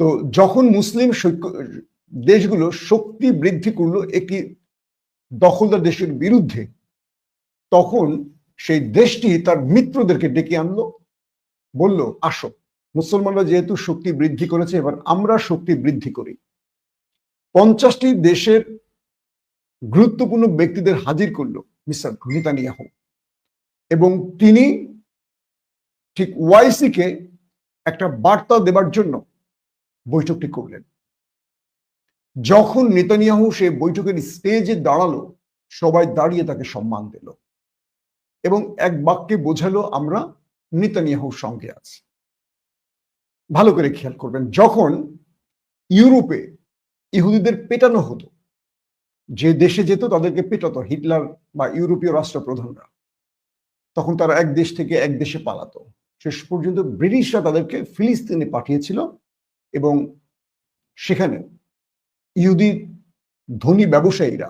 তো যখন মুসলিম দেশগুলো শক্তি বৃদ্ধি করল একটি দখলদার দেশের বিরুদ্ধে, তখন সেই দেশটি তার মিত্রদেরকে ডেকে আনলো, বলল, আসো, মুসলমানরা যেহেতু শক্তি বৃদ্ধি করেছে, এবার আমরা শক্তি বৃদ্ধি করি। পঞ্চাশটি দেশের গুরুত্বপূর্ণ ব্যক্তিদের হাজির করল মিস্টার নেতানিয়াহু। এবং তিনি ঠিক ওয়াইসি কে একটা বার্তা দেবার জন্য বৈঠকটি করলেন। যখন নেতানিয়াহু সে বৈঠকের স্টেজে দাঁড়াল, সবাই দাঁড়িয়ে তাকে সম্মান দিল এবং এক বাক্যে বোঝালো, আমরা নেতানিয়াহুর সঙ্গে আছি। ভালো করে খেয়াল করবেন, যখন ইউরোপে ইহুদিদের পেটানো হতো, যে দেশে যেত তাদেরকে পেটাত হিটলার বা ইউরোপীয় রাষ্ট্রপ্রধানরা, তখন তারা এক দেশ থেকে এক দেশে পালাতো। শেষ পর্যন্ত ব্রিটিশরা তাদেরকে ফিলিস্তিনে পাঠিয়েছিল এবং সেখানে ইহুদি ধনী ব্যবসায়ীরা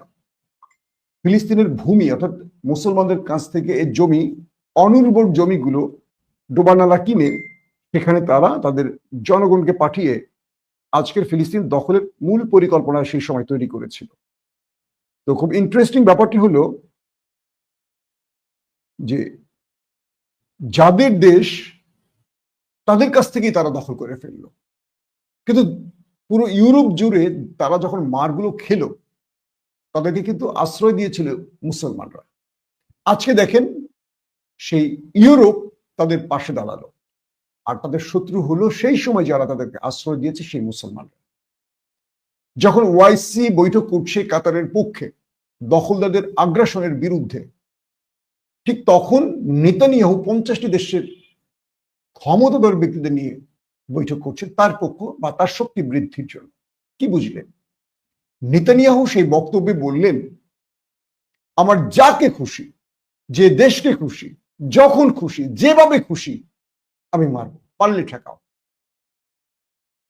ফিলিস্তিনের ভূমি, অর্থাৎ মুসলমানদের কাছ থেকে এই জমি, অনুর্বর জমিগুলো ডোবানালা কিনে সেখানে তারা তাদের জনগণকে পাঠিয়ে আজকের ফিলিস্তিন দখলের মূল পরিকল্পনা সেই সময় তৈরি করেছিল। তো খুব ইন্টারেস্টিং ব্যাপারটি হলো যে যাদের দেশ তাদের কাছ থেকেই তারা দখল করে ফেলল। কিন্তু পুরো ইউরোপ জুড়ে তারা যখন মারগুলো খেলো, তাদেরকে কিন্তু আশ্রয় দিয়েছিল মুসলমানরা। আজকে দেখেন, সেই ইউরোপ তাদের পাশে দাঁড়াল। আর তাদের শত্রু হলো সেই সময় যারা তাদেরকে আশ্রয় দিয়েছে সেই মুসলমানরা। যখন ওয়াইসি বৈঠক করছে কাতারের পক্ষে, দখলদারদের আগ্রাসনের বিরুদ্ধে, ঠিক তখন নেতানিয়াহু পঞ্চাশটি দেশের ক্ষমতাধর ব্যক্তিদের নিয়ে বৈঠক করছে তার পক্ষ বা তার শক্তি বৃদ্ধির জন্য। কি বুঝলেন? নেতানিয়াহু সেই বক্তব্যে বললেন, আমার যাকে খুশি, যে দেশকে খুশি, যখন খুশি, যেভাবে খুশি, আমি মারব, পারলে ঠেকাও।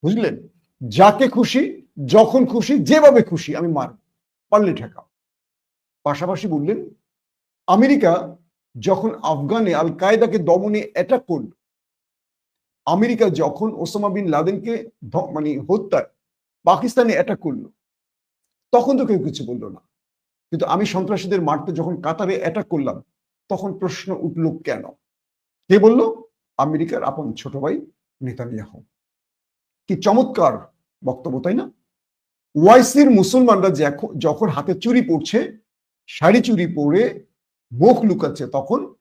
বুঝলেন? যাকে খুশি, যখন খুশি, যেভাবে খুশি, আমি মারব, পারলে ঠেকাও। পাশাপাশি বললেন, আমেরিকা যখন আফগানে আল কায়দাকে দমনে অ্যাটাক করল আমেরিকা যখন ওসামা বিন লাদেনকে মানে হত্যায় পাকিস্তানে অ্যাটাক করল, তখন তো কেউ কিছু বলল না। কিন্তু আমি সন্ত্রাসীদের মারতে যখন কাতারে অ্যাটাক করলাম, তখন প্রশ্ন উঠল কেন? কে বলল? আমেরিকার আপন ছোট ভাই নেতানিয়াহু। কি চমৎকার বক্তব্য, তাই না? ওয়াইসির মুসলমানরা যখ- যখন হাতে চুরি পড়ছে, শাড়ি চুরি পরে মুখ লুকাচ্ছে, তখন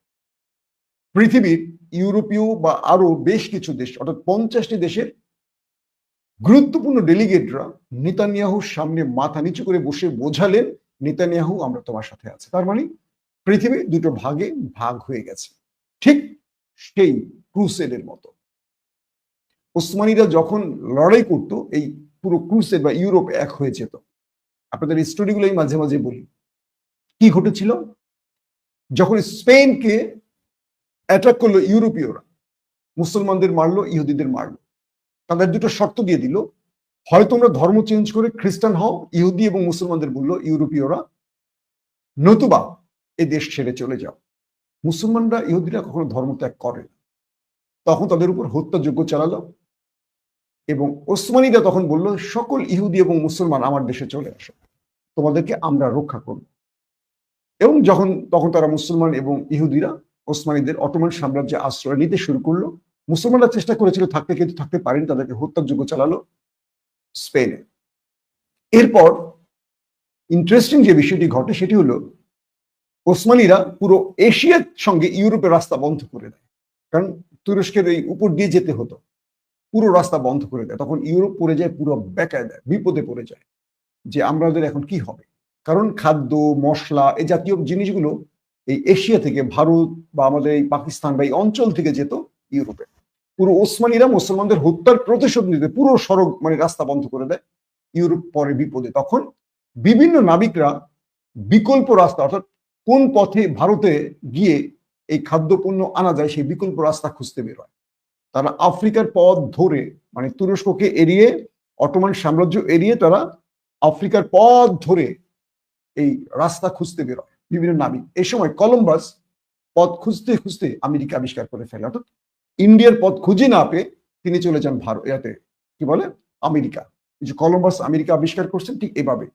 পৃথিবীর ইউরোপীয় বা আরও বেশ কিছু দেশ, অর্থাৎ পঞ্চাশটি দেশের গুরুত্বপূর্ণ ডেলিগেটরা নেতানিয়াহুর সামনে মাথা নিচু করে বসে বোঝালেন, নেতানিয়াহু আমরা তোমার সাথে আছি। তার মানে পৃথিবী দুটো ভাগে ভাগ হয়ে গেছে। ঠিক সেই ক্রুসেডের মতো। ওসমানীরা যখন লড়াই করতো, এই পুরো ক্রুসেড বা ইউরোপ এক হয়ে যেত। আপনাদের এই স্টোরিগুলোই মাঝে মাঝে বলি। কি ঘটেছিল? যখন স্পেনকে অ্যাটাক করল ইউরোপীয়রা। মুসলমানদের মারলো, ইহুদিদের মারলো। তাদের দুটো শর্ত দিয়ে দিল, হয় তোমরা ধর্ম চেঞ্জ করে খ্রিস্টান হও, ইহুদি এবং মুসলমানদের বলল ইউরোপীয়রা, নতুবা এ দেশ ছেড়ে চলে যাও। মুসলমানরা ইহুদিরা কখনো ধর্ম ত্যাগ করে তখন তাদের উপর হত্যাযোগ্য চালালো এবং ওসমানীরা তখন বলল, সকল ইহুদি এবং মুসলমান আমার দেশে চলে আসো। তোমাদেরকে আমরা রক্ষা করব। এবং যখন, তখন তারা মুসলমান এবং ইহুদিরা ওসমানীদের অটোমান সাম্রাজ্যে আশ্রয় নিতে শুরু করল। মুসলমানরা চেষ্টা করেছিল থাকতে কিন্তু থাকতে পারেনি, তাদেরকে হত্যাযোগ্য চালালো স্পেনে। এরপর ইন্টারেস্টিং যে বিষয়টি ঘটে সেটি হলো, ওসমানীরা পুরো এশিয়ার সঙ্গে ইউরোপের রাস্তা বন্ধ করে দেয়। কারণ তুরস্কের এই উপর দিয়ে যেতে হতো, পুরো রাস্তা বন্ধ করে দেয়। তখন ইউরোপ পড়ে যায়, পুরো বেকায় দেয়, বিপদে পড়ে যায় যে আমাদের এখন কি হবে? কারণ খাদ্য, মশলা এই জাতীয় জিনিসগুলো এই এশিয়া থেকে ভারত বা আমাদের এই পাকিস্তান বা এই অঞ্চল থেকে যেত ইউরোপে। পুরো ওসমানিরা মুসলমানদের হত্যার প্রতিশোধ নিতে পুরো সড়ক মানে রাস্তা বন্ধ করে দেয়। ইউরোপ পরে বিপদে। তখন বিভিন্ন নাবিকরা বিকল্প রাস্তা অর্থাৎ কোন পথে ভারতে গিয়ে এই খাদ্যপণ্য আনা যায় সেই বিকল্প রাস্তা খুঁজতে বেরোয় তারা আফ্রিকার পথ ধরে মানে তুরস্ককে এড়িয়ে, অটোমান সাম্রাজ্য এড়িয়ে তারা আফ্রিকার পথ ধরে এই রাস্তা খুঁজতে বেরোয় বিভিন্ন নাবিক এই সময় কলম্বাস পথ খুঁজতে খুঁজতে আমেরিকা আবিষ্কার করে ফেলে। অর্থাৎ ইন্ডিয়ার পথ খুঁজে না পেয়ে তিনি চলে যান ভারত ইয়াতে কি বলে? আমেরিকা। যে কলম্বাস আমেরিকা আবিষ্কার করছেন ঠিক এভাবে।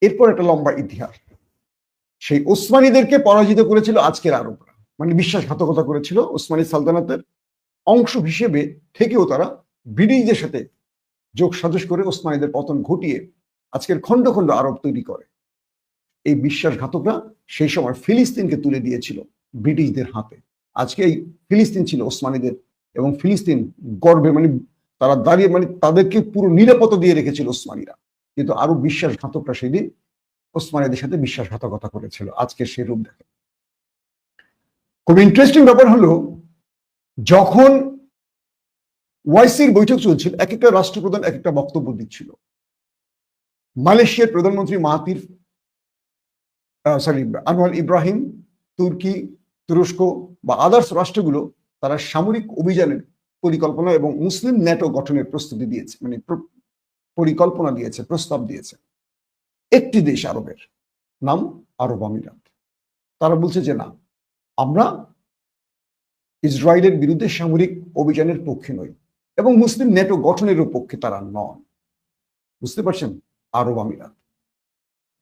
এরপর একটা লম্বা ইতিহাস। সেই ওসমানীদেরকে পরাজিত করেছিল আজকের আরবরা। মানে বিশ্বাসঘাতকতা করেছিল ওসমানী সালতানাতের অংশ হিসেবে থেকেও তারা ব্রিটিশদের সাথে যোগ সাজস করে ওসমানীদের পতন ঘটিয়ে আজকের খণ্ড খণ্ড আরব তৈরি করে। এই বিশ্বাসঘাতকরা সেই সময় ফিলিস্তিনকে তুলে দিয়েছিল ব্রিটিশদের হাতে। আজকে এই ফিলিস্তিন ছিল ওসমানীদের এবং ফিলিস্তিন গর্বে মানে তারা দাঁড়িয়ে মানে তাদেরকে পুরো নিরাপত্তা দিয়ে রেখেছিল ওসমানীরা। কিন্তু আরও বিশ্বাসঘাতকরা সেদিন ওসমানীদের সাথে বিশ্বাসঘাতকতা করেছিল। আজকে সে রূপ দেখে। খুব ইন্টারেস্টিং ব্যাপার হলো, যখন ওয়াইসির বৈঠক চলছিল, এক একটা রাষ্ট্রপ্রধান এক একটা বক্তব্য দিচ্ছিল। মালয়েশিয়ার প্রধানমন্ত্রী মাহাতির সরি আনোয়ার ইব্রাহিম, তুর্কি, তুরস্ক বা আদার্স রাষ্ট্রগুলো তারা সামরিক অভিযানের পরিকল্পনা এবং মুসলিম ন্যাটো গঠনের প্রস্তুতি দিয়েছে মানে পরিকল্পনা দিয়েছে, প্রস্তাব দিয়েছে। একটি দেশ আরবের নাম আরব আমিরাত। তারা বলছে যে না, আমরা ইসরায়েলের বিরুদ্ধে সামরিক অভিযানের পক্ষে নই এবং মুসলিম নেটো গঠনেরও পক্ষে তারা নন। বুঝতে পারছেন? আরব আমিরাত।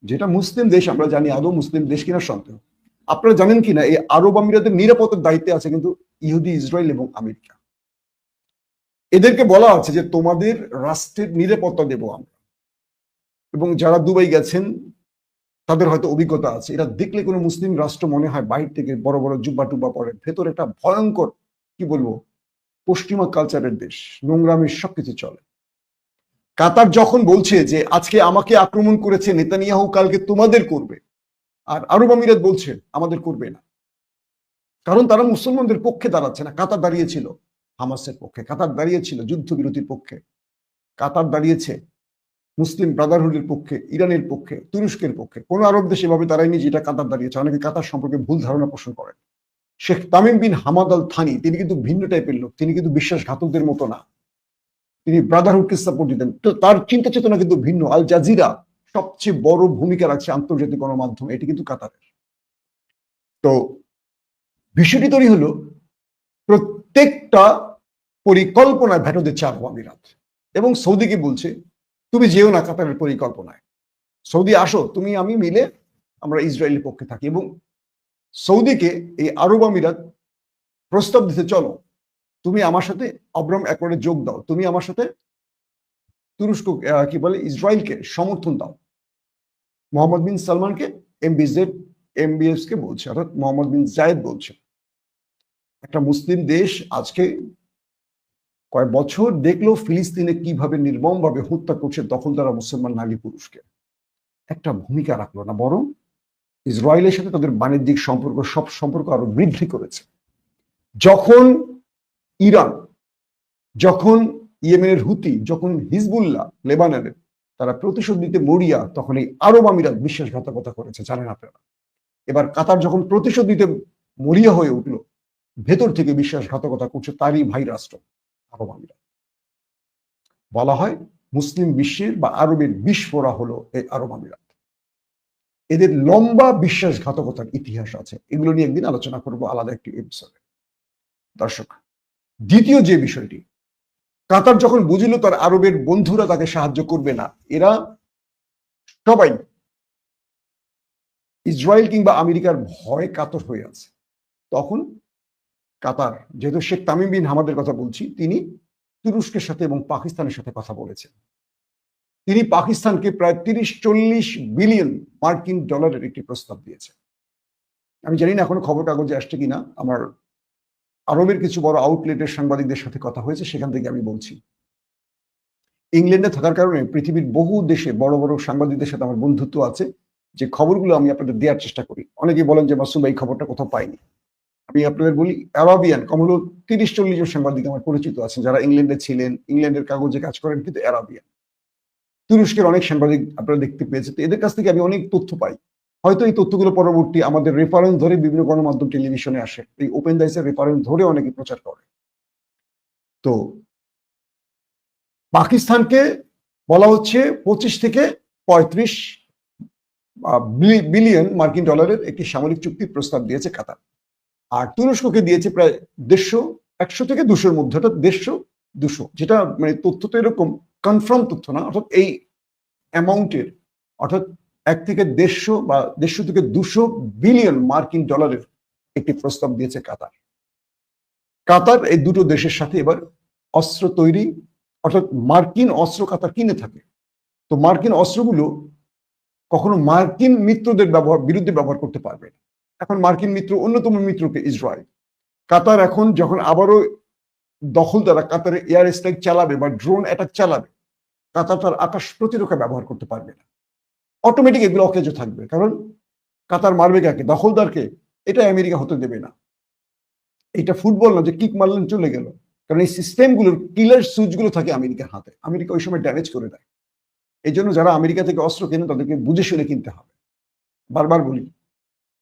যেটা মুসলিম দেশ, আমরা জানি আদৌ মুসলিম দেশ কিনা সন্দেহ। আপনারা জানেন কিনা, এই আরব আমিরাতের নিরাপত্তার দায়িত্বে আছে কিন্তু ইহুদি, ইসরায়েল এবং আমেরিকা। এদেরকে বলা আছে যে, তোমাদের রাষ্ট্রের নিরাপত্তা দেব আমরা। এবং যারা দুবাই গেছেন, তাদের হয়তো অভিজ্ঞতা আছে। এটা দেখলে কোনো মুসলিম রাষ্ট্র মনে হয় বাইরে থেকে বড় বড় জুব্বা টুব্বা পরে। ভেতরে একটা ভয়ঙ্কর, কি বলব, পশ্চিমা কালচারের দেশ। নোংরামের সবকিছু চলে। কাতার যখন বলছে যে আজকে আমাকে আক্রমণ করেছে নেতানিয়াহু, কালকে তোমাদের করবে। আর আরব আমিরাত বলছে, আমাদের করবে না। কারণ তারা মুসলমানদের পক্ষে দাঁড়াচ্ছে না। কাতার দাঁড়িয়েছিল হামাসের পক্ষে, কাতার দাঁড়িয়েছিল যুদ্ধবিরতির পক্ষে। কাতার দাঁড়িয়েছে মুসলিম ব্রাদারহুডের পক্ষে, ইরানের পক্ষে, তুরস্কের পক্ষে। কোন আরব দেশ এভাবে তারাই দাঁড়ায়নি যেটা কাতার দাঁড়িয়েছে। অনেকে কাতার সম্পর্কে ভুল ধারণা পোষণ করেন। Sheikh Tamim bin Hamad Al Thani তিনি কিন্তু ভিন্ন টাইপের লোক, তিনি কিন্তু বিশ্বাসঘাতকদের মতো না। তিনি ব্রাদারহুডকে সাপোর্ট দিতেন। তো তার চিন্তা চেতনা কিন্তু ভিন্ন। আল জাজিরা সবচেয়ে বড় ভূমিকা রাখছে আন্তর্জাতিক গণমাধ্যম, এটি কিন্তু কাতারের। তো বিষয়টি তৈরি হলো, প্রত্যেকটা পরিকল্পনায় ভেটো দিচ্ছে আরব আমিরাত। এবং সৌদিকে বলছে? তুমি যেও না কাতারের পরিকল্পনায়। সৌদি আসো, তুমি, আমি মিলে আমরা ইসরায়েলের পক্ষে থাকি। এবং সৌদিকে এই আরব আমিরাত প্রস্তাব দিতে চলো। তুমি আমার সাথে অব্রম অ্যাকর্ডে যোগ দাও। তুমি আমার সাথে তুরস্ক কি বলে, ইসরায়েলকে সমর্থন দাও। মোহাম্মদ বিন সালমানকে এমবিজেড এমবিএস কে বলছে, অর্থাৎ মোহাম্মদ বিন জায়েদ বলছে। একটা মুসলিম দেশ আজকে কয়েক বছর দেখল ফিলিস্তিনে কীভাবে নির্মমভাবে হত্যা করছে দখলদারা মুসলমান নারী পুরুষকে। একটা ভূমিকা রাখল না, বরং ইসরায়েলের সাথে তাদের বাণিজ্যিক সম্পর্ক, সব সম্পর্ক আরও বৃদ্ধি করেছে। যখন ইরান, যখন ইয়েমেনের হুতি, যখন হিজবুল্লাহ লেবাননের, তারা প্রতিশোধ নিতে মরিয়া, তখন এই আরব আমিরাত বিশ্বাসঘাতকতা করেছে, জানেন আপনারা। এবার কাতার যখন প্রতিশোধ নিতে মরিয়া হয়ে উঠল, ভেতর থেকে বিশ্বাসঘাতকতা করছে তারই ভাই রাষ্ট্র, আরব আমিরাত। বলা হয় মুসলিম বিশ্বের বা আরবের বিস্ফোরা হলো এই আরব আমিরাত। এদের লম্বা বিশ্বাসঘাতকতার ইতিহাস আছে, এগুলো নিয়ে একদিন আলোচনা করব, আলাদা একটি এপিসোডে দর্শক দ্বিতীয় যে বিষয়টি, কাতার যখন বুঝলো তার আরবের বন্ধুরা তাকে সাহায্য করবে না, এরা সবাই ইসরায়েল কিংবা আমেরিকার ভয় কাতর হয়ে আছে। তখন কাতার, যেহেতু শেখ তামিম বিন হামাদের কথা বলছি, তিনি তুরস্কের সাথে এবং পাকিস্তানের সাথে কথা বলেছেন। তিনি পাকিস্তানকে প্রায় তিরিশ চল্লিশ বিলিয়ন মার্কিন ডলারের একটি প্রস্তাব দিয়েছেন। আমি জানি না এখনও খবর কাগজে আসছে কিনা, আমার আরবের কিছু বড় আউটলেটের সাংবাদিকদের সাথে কথা হয়েছে, সেখান থেকে আমি বলছি। ইংল্যান্ডে থাকার কারণে পৃথিবীর বহু দেশে বড় বড় সাংবাদিকদের সাথে আমার বন্ধুত্ব আছে, যে খবরগুলো আমি আপনাদের দেওয়ার চেষ্টা করি। অনেকে বলেন যে, মাসুম, এই খবরটা কোথাও পাইনি। আমি আপনাদের বলি, অ্যারাবিয়ান কম হলো তিরিশ চল্লিশ জন সাংবাদিক আমার পরিচিত আছেন, যারা ইংল্যান্ডে ছিলেন, ইংল্যান্ডের কাগজে কাজ করেন, কিন্তু অ্যারাবিয়ান। তুরস্কের অনেক সাংবাদিক আপনারা দেখতে পেয়েছেন এদের কাছ থেকে আমি অনেক তথ্য পাই। হয়তো এই তথ্যগুলো পরবর্তী আমাদের রেফারেন্স ধরে বিভিন্ন গণমাধ্যম টেলিভিশনে আসে। এই ওপেন দাইসের রেফারেন্স ধরে অনেকে প্রচার করে। তো পাকিস্তানকে বলা হচ্ছে পঁচিশ থেকে পঁয়ত্রিশ বিলিয়ন মার্কিন ডলারের একটি সামরিক চুক্তির প্রস্তাব দিয়েছে কাতার। আর তুরস্ককে দিয়েছে প্রায় দেড়শো, একশো থেকে দুশোর মধ্যে, অর্থাৎ দেড়শো, দুশো। যেটা মানে তথ্য তো এরকম কনফার্ম তথ্য না, অর্থাৎ এই অ্যামাউন্টের অর্থাৎ এক থেকে দেড়শো বা দেড়শো থেকে দুশো বিলিয়ন মার্কিন ডলারের একটি প্রস্তাব দিয়েছে কাতার। কাতার এই দুটো দেশের সাথে এবার অস্ত্র তৈরি, অর্থাৎ মার্কিন অস্ত্র কাতার কিনে থাকে। তো মার্কিন অস্ত্রগুলো কখনো মার্কিন মিত্রদের ব্যবহার, বিরুদ্ধে ব্যবহার করতে পারবে না। এখন মার্কিন মিত্র অন্যতম মিত্রকে ইসরায়েল। কাতার এখন যখন আবারও দখল দ্বারা কাতারে এয়ার স্ট্রাইক চালাবে বা ড্রোন অ্যাটাক চালাবে, কাতার তার আকাশ প্রতিরক্ষা ব্যবহার করতে পারবে না। অটোমেটিক এগুলো অকেজ থাকবে। কারণ কাতার মারবে কাকে? দখলদারকে। এটা আমেরিকা হতে দেবে না। এটা ফুটবল না যে কিক মারলেন চলে গেল। কারণ এই সিস্টেমগুলোর কিলার সুইচগুলো থাকে আমেরিকার হাতে। আমেরিকা ওই সময় ড্যামেজ করে দেয়। এই জন্য যারা আমেরিকা থেকে অস্ত্র কেনে তাদেরকে বুঝে শুনে কিনতে হবে। বারবার বলি,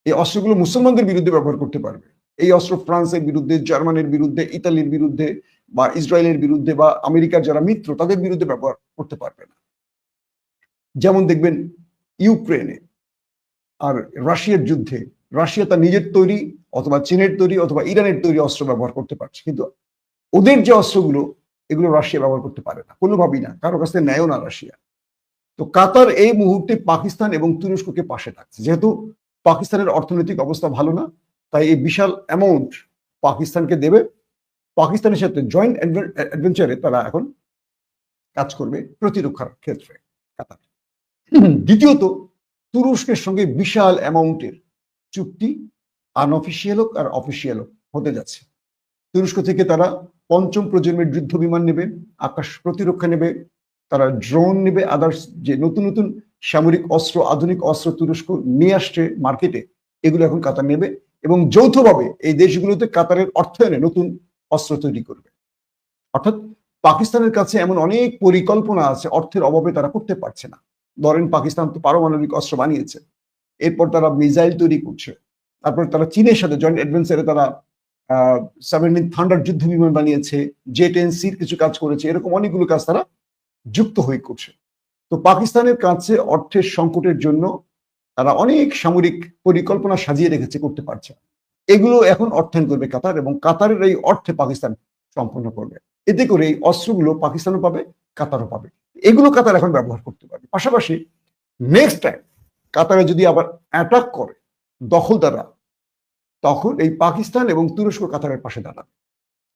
এই অস্ত্রগুলো মুসলমানদের বিরুদ্ধে ব্যবহার করতে পারবে। এই অস্ত্র ফ্রান্সের বিরুদ্ধে, জার্মানির বিরুদ্ধে, ইতালির বিরুদ্ধে বা ইসরায়েলের বিরুদ্ধে বা আমেরিকার যারা মিত্র, তাদের বিরুদ্ধে ব্যবহার করতে পারবে না। যেমন দেখবেন ইউক্রেনে আর রাশিয়ার যুদ্ধে, রাশিয়া তার নিজের তৈরি অথবা চীনের তৈরি অথবা ইরানের তৈরি অস্ত্র ব্যবহার করতে পারছে। কিন্তু ওদের যে অস্ত্রগুলো, এগুলো রাশিয়া ব্যবহার করতে পারে না, কোনোভাবেই না। কারও কাছ থেকে নেয়ও না রাশিয়া। তো কাতার এই মুহূর্তে পাকিস্তান এবং তুরস্ককে পাশে রাখছে। যেহেতু পাকিস্তানের অর্থনৈতিক অবস্থা ভালো না, তাই এই বিশাল অ্যামাউন্ট পাকিস্তানকে দেবে। পাকিস্তানের সাথে জয়েন্ট অ্যাডভেঞ্চারে তারা এখন কাজ করবে প্রতিরক্ষার ক্ষেত্রে কাতার। দ্বিতীয়ত, তুরস্কের সঙ্গে বিশাল অ্যামাউন্টের চুক্তি আনঅফিসিয়াল হোক আর অফিসিয়াল হোক হতে যাচ্ছে। তুরস্ক থেকে তারা পঞ্চম প্রজন্মের যুদ্ধ বিমান নেবে, আকাশ প্রতিরক্ষা নেবে, তারা ড্রোন নেবে আদার্স যে নতুন নতুন সামরিক অস্ত্র, আধুনিক অস্ত্র তুরস্ক নিয়ে আসছে মার্কেটে এগুলো এখন কাতার নেবে এবং যৌথভাবে এই দেশগুলোতে কাতারের অর্থায়নে নতুন অস্ত্র তৈরি করবে। অর্থাৎ পাকিস্তানের কাছে এমন অনেক পরিকল্পনা আছে, অর্থের অভাবে তারা করতে পারছে না। ধরেন পাকিস্তান তো পারমাণবিক অস্ত্র বানিয়েছে। এরপর তারা মিসাইল তৈরি করছে। তারপর তারা চীনের সাথে জয়েন্ট অ্যাডভেঞ্চারে তারা সেভেন্টিন থান্ডার যুদ্ধ বিমান বানিয়েছে জে টেন সির কিছু কাজ করেছে, এরকম অনেকগুলো কাজ তারা যুক্ত হয়ে করছে। তো পাকিস্তানের কাছে অর্থের সংকটের জন্য তারা অনেক সামরিক পরিকল্পনা সাজিয়ে রেখেছে, করতে পারছে। এগুলো এখন অর্থায়ন করবে কাতার এবং কাতারের এই অর্থে পাকিস্তান সম্পন্ন করবে। এতে করে এই অস্ত্রগুলো পাকিস্তানও পাবে, কাতারও পাবে। এগুলো কাতার এখন ব্যবহার করতে পারবে। পাশাপাশি নেক্সট টাইম কাতারে যদি আবার অ্যাটাক করে দখলদাররা, তখন এই পাকিস্তান এবং তুরস্ক কাতারের পাশে দাঁড়াবে।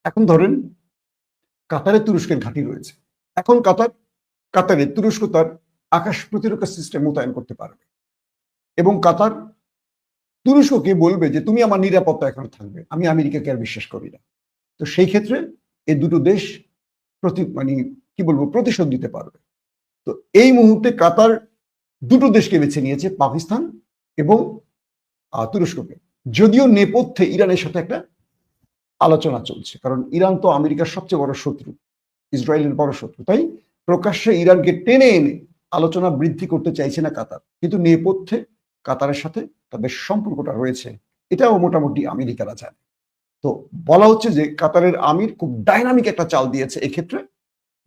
এখন ধরেন কাতারে তুরস্কের ঘাঁটি রয়েছে। এখন কাতার কাতারে তুরস্ক তার আকাশ প্রতিরক্ষা সিস্টেম মোতায়েন করতে পারবে। এবং কাতার তুরস্ককে বলবে যে, তুমি আমার নিরাপত্তা এখানে থাকবে। আমি আমেরিকাকে আর বিশ্বাস করি না। তো সেই ক্ষেত্রে এই দুটো দেশ প্রতি মানে কি বলব, প্রতিশোধ দিতে পারবে। তো এই মুহূর্তে কাতার দুটো দেশকে বেছে নিয়েছে, পাকিস্তান এবং তুরস্ককে। যদিও নেপথ্যে ইরানের সাথে একটা আলোচনা চলছে, কারণ ইরান তো আমেরিকার সবচেয়ে বড় শত্রু, ইসরায়েলের বড় শত্রু। তাই প্রকাশ্যে ইরানকে টেনে এনে আলোচনা বৃদ্ধি করতে চাইছে না কাতার। কিন্তু নেপথ্যে কাতারের সাথে তাদের সম্পর্কটা রয়েছে, এটাও মোটামুটি আমেরিকারা জানে। তো বলা হচ্ছে যে কাতারের আমির খুব ডাইনামিক একটা চাল দিয়েছে এক্ষেত্রে।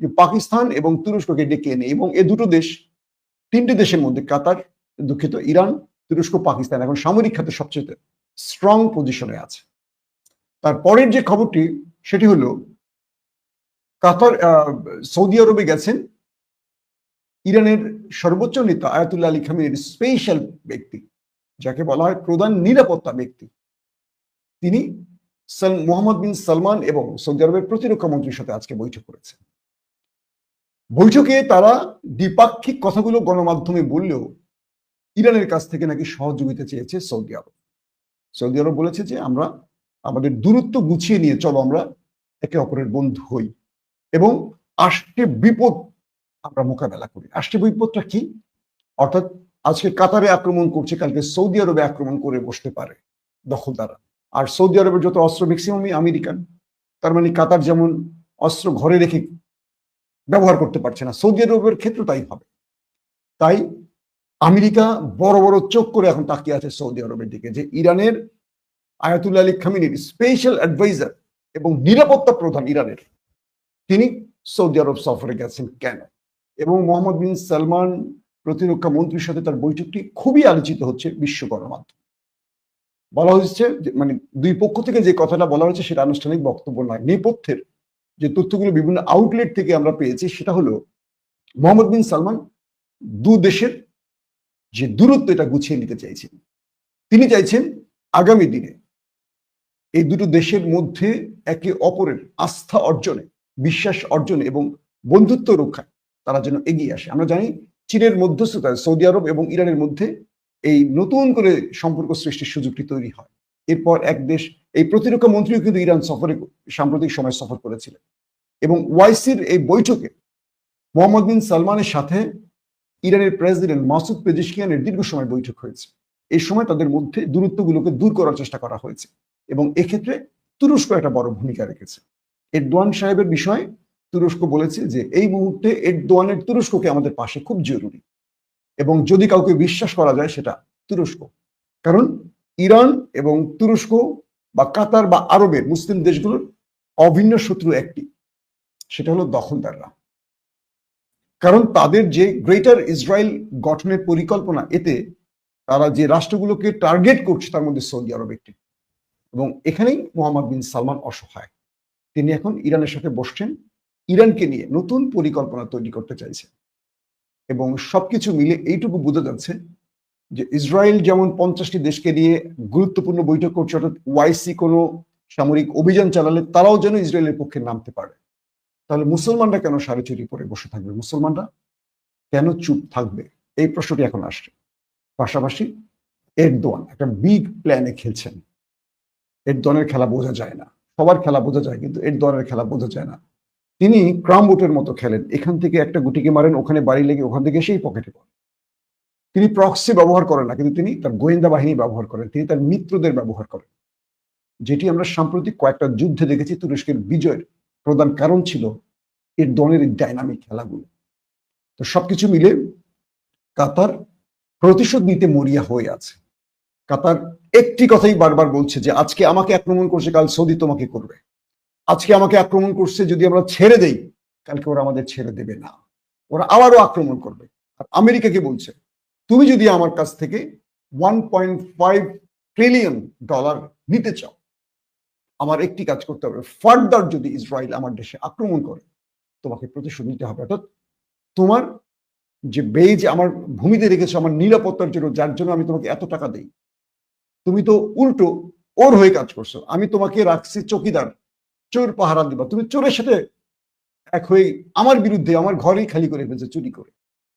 যে পাকিস্তান এবং তুরস্ককে ডেকে এনে এবং এ দুটো দেশ, তিনটে দেশের মধ্যে কাতার, দুঃখিত ইরান, তুরস্ক, পাকিস্তান এখন সামরিক খাতে সবচেয়ে স্ট্রং পজিশনে আছে। তারপরের যে খবরটি, সেটি হলো কাতার সৌদি আরবে গেছেন ইরানের সর্বোচ্চ নেতা আয়াতুল্লাহ আলী খামিনের স্পেশাল ব্যক্তি, যাকে বলা হয় প্রধান নিরাপত্তা ব্যক্তি। তিনি মোহাম্মদ বিন সালমান এবং সৌদি আরবের প্রতিরক্ষা মন্ত্রীর সাথে আজকে বৈঠক করেছেন। বৈঠকে তারা দ্বিপাক্ষিক কথাগুলো গণমাধ্যমে বললেও ইরানের কাছ থেকে নাকি সহযোগিতা চেয়েছে সৌদি আরব। সৌদি আরব বলেছে যে আমরা আমাদের দূরত্ব গুছিয়ে নিয়ে চলো, আমরা একে অপরের বন্ধু হই এবং আষ্টে বিপদ আমরা মোকাবেলা করি। আষ্টে বিপদটা কি? অর্থাৎ আজকে কাতারে আক্রমণ করছে, কালকে সৌদি আরবে আক্রমণ করে বসতে পারে দখল দখলদারা আর সৌদি আরবের যত অস্ত্র ম্যাক্সিমামই আমেরিকান। তার মানে কাতার যেমন অস্ত্র ঘরে রেখে ব্যবহার করতে পারছে না। সৌদি আরবের ক্ষেত্রে তাই হবে। তাই আমেরিকা বড় বড় চোখ করে এখন তাকিয়ে আছে সৌদি আরবের দিকে যে ইরানের আয়াতুল্লাহ আলী খামিনীর স্পেশাল অ্যাডভাইজার এবং নিরাপত্তা প্রধান ইরানের, তিনি সৌদি আরব সফরে গেছেন কেন? এবং মোহাম্মদ বিন সালমান প্রতিরক্ষা মন্ত্রীর সাথে তার বৈঠকটি খুবই আলোচিত হচ্ছে বিশ্ব গণমাধ্যমে। বলা হচ্ছে মানে দুই পক্ষ থেকে যে কথাটা বলা হয়েছে সেটা আনুষ্ঠানিক বক্তব্য নয়, নেপথ্যের যে তথ্যগুলো বিভিন্ন আউটলেট থেকে আমরা পেয়েছি, সেটা হলো মোহাম্মদ বিন সালমান দু দেশের যে দূরত্ব এটা গুছিয়ে নিতে চাইছেন। তিনি চাইছেন আগামী দিনে এই দুটো দেশের মধ্যে একে অপরের আস্থা অর্জনে, বিশ্বাস অর্জনে এবং বন্ধুত্ব রক্ষায় তারা যেন এগিয়ে আসে। আমরা জানি চীনের মধ্যস্থতায় সৌদি আরব এবং ইরানের মধ্যে এই নতুন করে সম্পর্ক সৃষ্টির সুযোগটি তৈরি হয়। এরপর এক দেশ, এই প্রতিরক্ষা মন্ত্রীও কিন্তু ইরান সফরে, সাম্প্রতিক সময় সফর করেছিলেন। এবং ওয়াইসির এই বৈঠকে মোহাম্মদ বিন সালমানের সাথে ইরানের প্রেসিডেন্ট মাসুদ পেজিশকিয়ানের দীর্ঘ সময় বৈঠক হয়েছে। এই সময় তাদের মধ্যে দূরত্বগুলোকে দূর করার চেষ্টা করা হয়েছে এবং এক্ষেত্রে তুরস্ক একটা বড় ভূমিকা রেখেছে। এরদোয়ান সাহেবের বিষয়ে তুরস্ক বলেছে যে, এই মুহূর্তে এরদোয়ানের তুরস্ককে আমাদের পাশে খুব জরুরি। এবং যদি কাউকে বিশ্বাস করা যায় সেটা তুরস্ক। কারণ ইরান এবং তুরস্ক বা কাতার বা আরবের মুসলিম দেশগুলোর অভিন্ন শত্রু একটি। সেটা হলো দখলদাররা। কারণ তাদের যে গ্রেটার ইসরায়েল গঠনের পরিকল্পনা, এতে তারা যে রাষ্ট্রগুলোকে টার্গেট করছে, তার মধ্যে সৌদি আরব একটি। এবং এখানেই মোহাম্মদ বিন সালমান অসহায়। তিনি এখন ইরানের সাথে বসছেন। ইরানকে নিয়ে নতুন পরিকল্পনা তৈরি করতে চাইছেন। এবং সবকিছু মিলে এইটুকু বোঝা যাচ্ছে যে ইসরায়েল যেমন পঞ্চাশটি দেশকে নিয়ে গুরুত্বপূর্ণ বৈঠক করছে, অর্থাৎ ওয়াইসি কোনো সামরিক অভিযান চালালে তারাও যেন ইসরায়েলের পক্ষে নামতে পারে। তাহলে মুসলমানরা কেন সাড়ে চুরি পরে বসে থাকবে? মুসলমানরা কেন চুপ থাকবে? এই প্রশ্নটি এখন আসছে। পাশাপাশি এরদোয়ান একটা বিগ প্ল্যানে খেলছেন। এরদোয়ানের খেলা বোঝা যায় না। সবার খেলা বোঝা যায়, কিন্তু এরদোয়ানের খেলা বোঝা যায় না। তিনি ক্রাম বোটের মতো খেলেন। এখান থেকে একটা গুটিকে মারেন, ওখানে বাড়ি লেগে ওখান থেকে সেই পকেটে পড়েন তিনি প্রক্সি ব্যবহার করেন না, কিন্তু তিনি তার গোয়েন্দা বাহিনী ব্যবহার করেন, তিনি তার মিত্রদের ব্যবহার করেন। যেটি আমরা সাম্প্রতিক কয়েকটা যুদ্ধে দেখেছি, তুরস্কের বিজয়ের প্রধান কারণ ছিল এর দলের ডাইনামিক খেলাগুলো। তো সবকিছু মিলে কাতার প্রতিশোধ নিতে মরিয়া হয়ে আছে। কাতার একটি কথাই বারবার বলছে যে, আজকে আমাকে আক্রমণ করছে, কাল সৌদি তোমাকে করবে। আজকে আমাকে আক্রমণ করছে, যদি আমরা ছেড়ে দেই, কালকে ওরা আমাদের ছেড়ে দেবে না। ওরা আবারও আক্রমণ করবে। আর আমেরিকাকে বলছে তুমি যদি আমার কাছ থেকে one point five trillion dollar নিতে চাও, আমার একটি কাজ করতে হবে। ফার্দার যদি ইসরায়েল আমার দেশে আক্রমণ করে, তোমাকে প্রতিশোধ নিতে হবে। অর্থাৎ তোমার যে বেজ আমার ভূমিতে রেখেছো, আমার নিরাপত্তার জন্য, যার জন্য আমি তোমাকে এত টাকা দেই, তুমি তো উল্টো ওর হয়ে কাজ করছ। আমি তোমাকে রাখছি চকিদার, চোর পাহারা দিবা। তুমি চোরের সাথে এক হয়ে আমার বিরুদ্ধে আমার ঘরেই খালি করে ফেলছে, চুরি করে।